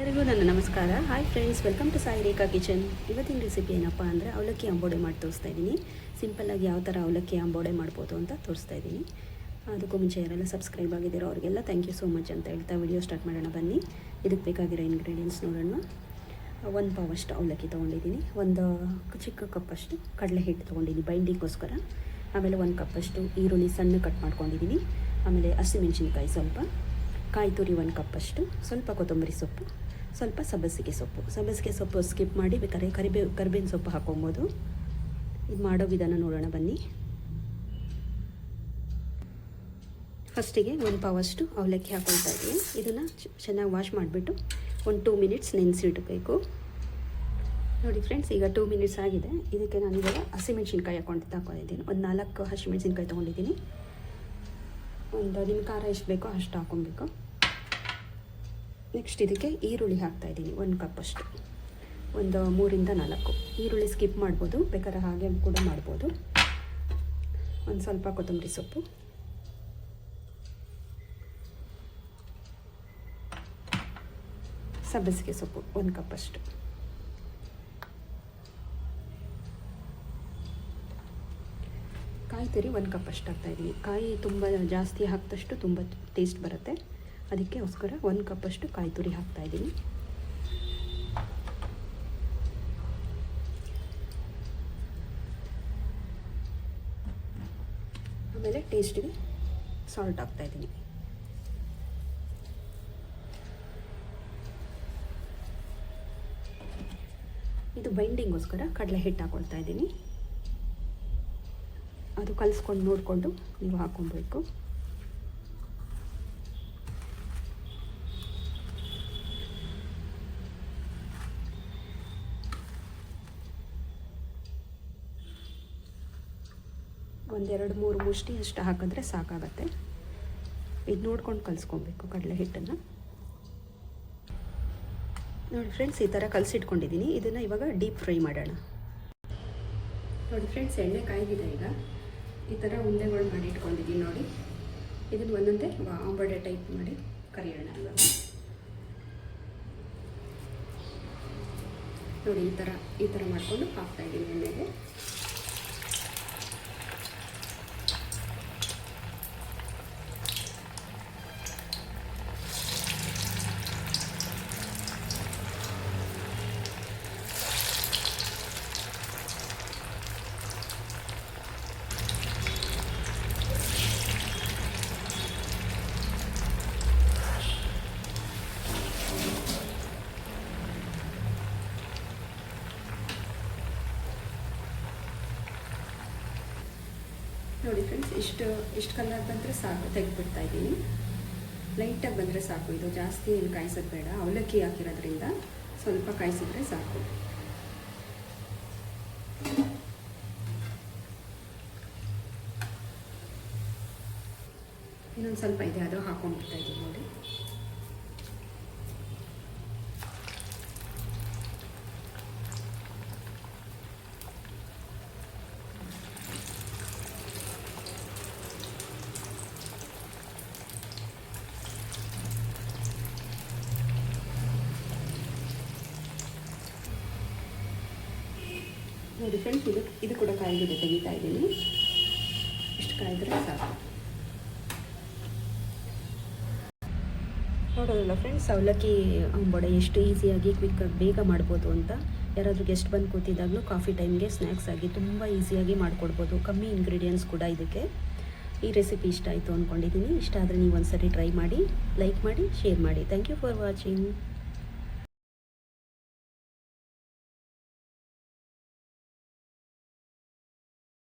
ಎಲ್ಲರಿಗೂ ನನ್ನ ನಮಸ್ಕಾರ. Hi friends welcome to Sai Rekha kitchen ಇವತ್ತಿನ ರೆಸಿಪಿ ಏನಪ್ಪ ಅಂದರೆ ಅವಲಕ್ಕಿ ಅಂಬೋಡೆ ಮಾಡಿ ತೋರಿಸ್ತಾ ಇದ್ದೀನಿ. ಸಿಂಪಲ್ಲಾಗಿ ಯಾವ ಥರ ಅವಲಕ್ಕಿ ಅಂಬೋಡೆ ಮಾಡ್ಬೋದು ಅಂತ ತೋರಿಸ್ತಾ ಇದ್ದೀನಿ. ಅದಕ್ಕೂ ಮುಂಚೆ ಯಾರೆಲ್ಲ ಸಬ್ಸ್ಕ್ರೈಬ್ ಆಗಿದ್ದೀರೋ ಅವರಿಗೆಲ್ಲ ಥ್ಯಾಂಕ್ ಯು ಸೋ ಮಚ್ ಅಂತ ಹೇಳ್ತಾ ವಿಡಿಯೋ ಸ್ಟಾರ್ಟ್ ಮಾಡೋಣ, ಬನ್ನಿ. ಇದಕ್ಕೆ ಬೇಕಾಗಿರೋ ಇಂಗ್ರೀಡಿಯೆಂಟ್ಸ್ ನೋಡೋಣ. ಒಂದು ಪಾವಷ್ಟು ಅವಲಕ್ಕಿ ತೊಗೊಂಡಿದ್ದೀನಿ. ಒಂದು ಚಿಕ್ಕ ಕಪ್ಪಷ್ಟು ಕಡಲೆ ಹಿಟ್ಟು ತೊಗೊಂಡಿದ್ದೀನಿ ಬೈಂಡಿಗೋಸ್ಕರ ಆಮೇಲೆ ಒಂದು ಕಪ್ಪಷ್ಟು ಈರುಳ್ಳಿ ಸಣ್ಣ ಕಟ್ ಮಾಡ್ಕೊಂಡಿದ್ದೀನಿ. ಆಮೇಲೆ ಹಸಿಮೆಣಸಿನ್ಕಾಯಿ ಸ್ವಲ್ಪ. ಕಾಯಿ ತುರಿ ಒಂದು ಕಪ್ಪಷ್ಟು ಸ್ವಲ್ಪ ಕೊತ್ತಂಬರಿ ಸೊಪ್ಪು, ಸ್ವಲ್ಪ ಸಬ್ಬಸಿಗೆ ಸೊಪ್ಪು. ಸಬ್ಬಸಿಗೆ ಸೊಪ್ಪು ಸ್ಕಿಪ್ ಮಾಡಿ, ಬೇಕಾದ್ರೆ ಕರಿಬೇವು ಕರಿಬೇವಿನ ಸೊಪ್ಪು ಹಾಕೊಬೋದು ಇದು ಮಾಡೋ ವಿಧಾನ ನೋಡೋಣ ಬನ್ನಿ. ಫಸ್ಟಿಗೆ ಒಂದು ಪಾವಷ್ಟು ಅವಲಕ್ಕಿ ಹಾಕೊಳ್ತಾ ಇದ್ದೀನಿ. ಇದನ್ನು ಚೆನ್ನಾಗಿ ವಾಶ್ ಮಾಡಿಬಿಟ್ಟು ಒಂದು ಟೂ ಮಿನಿಟ್ಸ್ ನೆನೆಸಿಡಬೇಕು. ನೋಡಿ ಫ್ರೆಂಡ್ಸ್ ಈಗ ಟೂ ಮಿನಿಟ್ಸ್ ಆಗಿದೆ. ಇದಕ್ಕೆ ನಾನು ಇವಾಗ ಹಸಿಮೆಣ್ಸಿನ್ಕಾಯಿ ಹಾಕೊಂಡು ಹಾಕೊಂಡಿದ್ದೀನಿ ಒಂದು ನಾಲ್ಕು ಹಸಿಮೆಣ್ಸಿನ್ಕಾಯಿ ತೊಗೊಂಡಿದ್ದೀನಿ. ಒಂದು ನಿಮ್ಮ ಖಾರ ಎಷ್ಟು ಬೇಕೋ ಅಷ್ಟು ಹಾಕೊಬೇಕು ನೆಕ್ಸ್ಟ್ ಇದಕ್ಕೆ ಈರುಳ್ಳಿ ಹಾಕ್ತಾಯಿದ್ದೀನಿ ಒಂದು ಕಪ್ಪಷ್ಟು ಒಂದು ಮೂರಿಂದ ನಾಲ್ಕು. ಈರುಳ್ಳಿ ಸ್ಕಿಪ್ ಮಾಡ್ಬೋದು, ಬೇಕಾದ್ರೆ ಹಾಗೆ ಕೂಡ ಮಾಡ್ಬೋದು. ಒಂದು ಸ್ವಲ್ಪ ಕೊತ್ತಂಬರಿ ಸೊಪ್ಪು. ಸಬ್ಬಸಿಗೆ ಸೊಪ್ಪು, ಒಂದು ಕಪ್ಪಷ್ಟು ಕಾಯಿ ತುರಿ ಒಂದು ಕಪ್ ಅಷ್ಟು ಹಾಕ್ತಾ ಇದ್ದೀನಿ ಕಾಯಿ ತುಂಬ ಜಾಸ್ತಿ ಹಾಕಿದಷ್ಟು ತುಂಬ ಟೇಸ್ಟ್ ಬರುತ್ತೆ. ಅದಕ್ಕೋಸ್ಕರ ಒಂದು ಕಪ್ಪಷ್ಟು ಕಾಯಿ ತುರಿ ಹಾಕ್ತಾಯಿದ್ದೀನಿ ಆಮೇಲೆ ಟೇಸ್ಟಿಗೆ ಸಾಲ್ಟ್ ಹಾಕ್ತಾಯಿದ್ದೀನಿ ಇದು ಬೈಂಡಿಂಗೋಸ್ಕರ ಕಡಲೆ ಹಿಟ್ಟು ಹಾಕೊಳ್ತಾ ಇದ್ದೀನಿ ಅದು ಕಲಿಸ್ಕೊಂಡು ನೋಡಿಕೊಂಡು ನೀವು ಹಾಕೊಬೇಕು. ಒಂದೆರಡು ಮೂರು ಮುಷ್ಟಿ ಅಷ್ಟು ಹಾಕಿದ್ರೆ ಸಾಕಾಗತ್ತೆ. ಇದು ನೋಡ್ಕೊಂಡು ಕಲಿಸ್ಕೊಬೇಕು ಕಡಲೆ ಹಿಟ್ಟನ್ನು. ನೋಡಿ ಫ್ರೆಂಡ್ಸ್ ಈ ಥರ ಕಲಸಿಟ್ಕೊಂಡಿದ್ದೀನಿ. ಇದನ್ನು ಇವಾಗ ಡೀಪ್ ಫ್ರೈ ಮಾಡೋಣ. ನೋಡಿ ಫ್ರೆಂಡ್ಸ್ ಎಣ್ಣೆ ಕಾಯ್ದಿದೆ ಈಗ. ಈ ಥರ ಉಂಡೆಗಳು ಮಾಡಿ ಇಟ್ಕೊಂಡಿದ್ದೀನಿ ನೋಡಿ. ಇದನ್ನು ಒಂದೊಂದೇ ಆಂಬಡೆ ಟೈಪ್ ಮಾಡಿ ಕರಿಯೋಣ ಅಲ್ವಾ? ನೋಡಿ ಈ ಥರ ಈ ಥರ ಮಾಡಿಕೊಂಡು ಹಾಕ್ತಾಯಿದ್ದೀನಿ ನೋಡಿ ಫ್ರೆಂಡ್ಸ್ ಇಷ್ಟು ಇಷ್ಟು ಕಲರ್ ಬಂದರೆ ಸಾಕು, ತೆಗೆದುಬಿಡ್ತಾ ಇದ್ದೀನಿ. ಲೈಟಾಗಿ ಬಂದರೆ ಸಾಕು, ಇದು ಜಾಸ್ತಿ ಏನು ಕಾಯಿಸೋದು ಬೇಡ. ಅವಲಕ್ಕಿ ಹಾಕಿರೋದ್ರಿಂದ ಸ್ವಲ್ಪ ಕಾಯಿಸಿದ್ರೆ ಸಾಕು. ಇನ್ನೊಂದು ಸ್ವಲ್ಪ ಇದೆ, ಅದು ಹಾಕೊಂಡ್ಬಿಡ್ತಾ ಇದ್ದೀನಿ ನೋಡಿ. ನೋಡಿ ಫ್ರೆಂಡ್ಸ್ ಇದು ಇದು ಕೂಡ ಕಾಯಿಗಿದೆ ತೆಗಿತಾ ಇದ್ದೀನಿ. ಇಷ್ಟು ಕಾಯಿದ್ರೆ ಸಾಕು. ನೋಡೋದಲ್ಲ ಫ್ರೆಂಡ್ಸ್ ಅವಲಕ್ಕಿ ಅಂಬೊಡೆ ಎಷ್ಟು ಈಸಿಯಾಗಿ ಕ್ವಿಕ್ಕಾಗಿ ಬೇಗ ಮಾಡ್ಬೋದು ಅಂತ. ಯಾರಾದರೂ ಗೆಸ್ಟ್ ಬಂದು ಕೂತಿದ್ದಾಗಲೂ ಕಾಫಿ ಟೈಮ್ಗೆ ಸ್ನ್ಯಾಕ್ಸ್ ಆಗಿ ತುಂಬ ಈಸಿಯಾಗಿ ಮಾಡ್ಕೊಡ್ಬೋದು. ಕಮ್ಮಿ ಇಂಗ್ರೀಡಿಯೆಂಟ್ಸ್ ಕೂಡ ಇದಕ್ಕೆ. ಈ ರೆಸಿಪಿ ಇಷ್ಟ ಆಯಿತು ಅಂದ್ಕೊಂಡಿದ್ದೀನಿ ಇಷ್ಟ ಆದರೆ ನೀವು ಒಂದ್ಸರಿ ಟ್ರೈ ಮಾಡಿ ಲೈಕ್ ಮಾಡಿ ಶೇರ್ ಮಾಡಿ. Thank you for watching